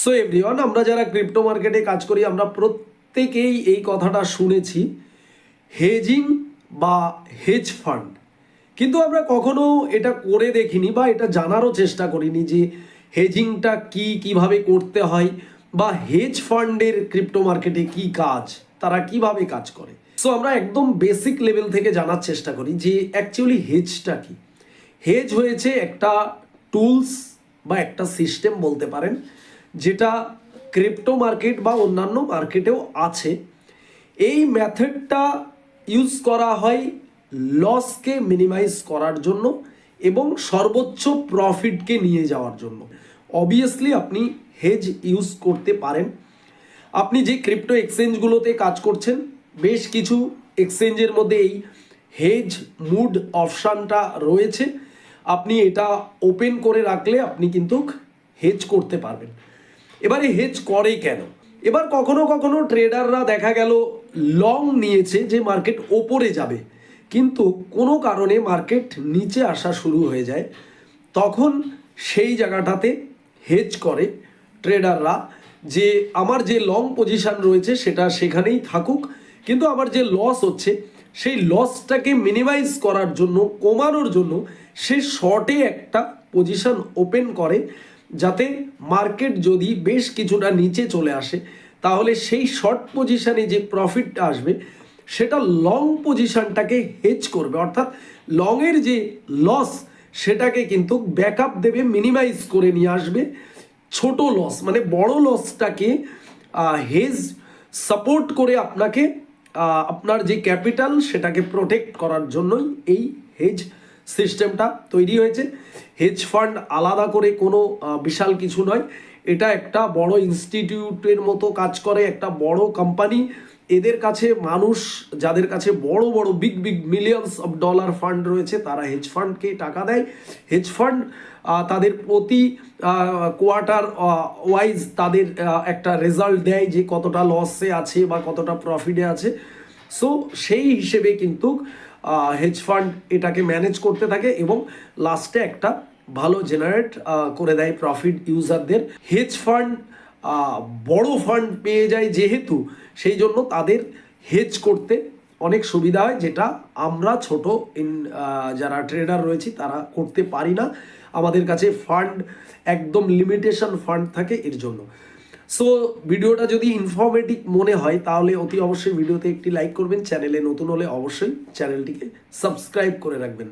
So everyone আমরা যারা crypto মার্কেটে কাজ করি, আমরা প্রত্যেকেই এই কথাটা শুনেছি হেজিং বা হেজ ফান্ড কিন্তু আমরা কখনো এটা করে দেখিনি বা এটা জানারও চেষ্টা করিনি যে হেজিংটা কি, কীভাবে করতে হয় বা হেজ ফান্ডের ক্রিপ্টো মার্কেটে কি কাজ, তারা কীভাবে কাজ করে। সো আমরা একদম বেসিক লেভেল থেকে জানার চেষ্টা করি যে অ্যাকচুয়ালি হেজটা কি। হেজ হয়েছে একটা টুলস বা একটা সিস্টেম বলতে পারেন। যেটা ক্রিপ্টো মার্কেট বা অন্যান্য মার্কেটেও আছে। এই মেথডটা ইউজ করা হয় লসকে মিনিমাইজ করার জন্য এবং সর্বোচ্চ প্রফিটকে নিয়ে যাওয়ার জন্য। অবভিয়াসলি আপনি হেজ ইউজ করতে পারেন। আপনি যে ক্রিপ্টো এক্সচেঞ্জগুলোতে কাজ করছেন, বেশ কিছু এক্সচেঞ্জের মধ্যে এই হেজ মুড অপশানটা রয়েছে। আপনি এটা ওপেন করে রাখলে আপনি কিন্তু হেজ করতে পারবেন। এবারে হেজ করে কেন? এবার কখনো কখনো ট্রেডাররা দেখা গেল লং নিয়েছে যে মার্কেট ওপরে যাবে। কিন্তু কোনো কারণে মার্কেট নিচে আসা শুরু হয়ে যায়। তখন সেই জায়গাটাতে হেজ করে ট্রেডাররা যে আমার যে লং পজিশন রয়েছে সেটা সেখানেই থাকুক। কিন্তু আমার যে লস হচ্ছে, সেই লসটাকে মিনিমাইজ করার জন্য, কমানোর জন্য সে শর্টে একটা পজিশন ওপেন করে। যাতে মার্কেট যদি বেশ কিছুটা নিচে চলে আসে, তাহলে সেই শর্ট পজিশানে যে প্রফিটটা আসবে, সেটা লং পজিশানটাকে হেজ করবে। অর্থাৎ লংয়ের যে লস সেটাকে কিন্তু ব্যাকআপ দেবে মিনিমাইজ করে নিয়ে আসবে ছোট লস মানে বড় লসটাকে হেজ সাপোর্ট করে আপনাকে আপনার যে ক্যাপিটাল সেটাকে প্রোটেক্ট করার জন্যই এই হেজ সিস্টেমটা তৈরি হয়েছে। হেজ ফান্ড আলাদা করে কোনো বিশাল কিছু নয়। এটা একটা বড় ইনস্টিটিউটের মতো কাজ করে, একটা বড় কোম্পানি এদের কাছে মানুষ, যাদের কাছে বড় বড় big big millions of dollar fund রয়েছে, তারা হেজ ফান্ডকে টাকা দেয়। হেজ ফান্ড তাদের প্রতি কোয়ার্টার ওয়াইজ তাদের একটা রেজাল্ট দেয় যে কতটা লসে আছে বা কতটা প্রফিটে আছে। সো সেই হিসেবে কিন্তু হেজ ফান্ড এটাকে ম্যানেজ করতে থাকে এবং লাস্টে একটা ভালো জেনারেট করে দেয় প্রফিট ইউজারদের হেজ ফান্ড বড় ফান্ড পেয়ে যায় যেহেতু, সেই জন্য তাদের হেজ করতে অনেক সুবিধা হয়, যেটা আমরা ছোট ইন যারা ট্রেডার রয়েছি, তারা করতে পারি না। আমাদের কাছে ফান্ড একদম লিমিটেশন ফান্ড থাকে এর জন্য। সো ভিডিওটা যদি ইনফরমেটিভ মনে হয়, তাহলে অতি অবশ্যই ভিডিওতে একটি লাইক করবেন চ্যানেলে নতুন হলে অবশ্যই চ্যানেলটিকে সাবস্ক্রাইব করে রাখবেন।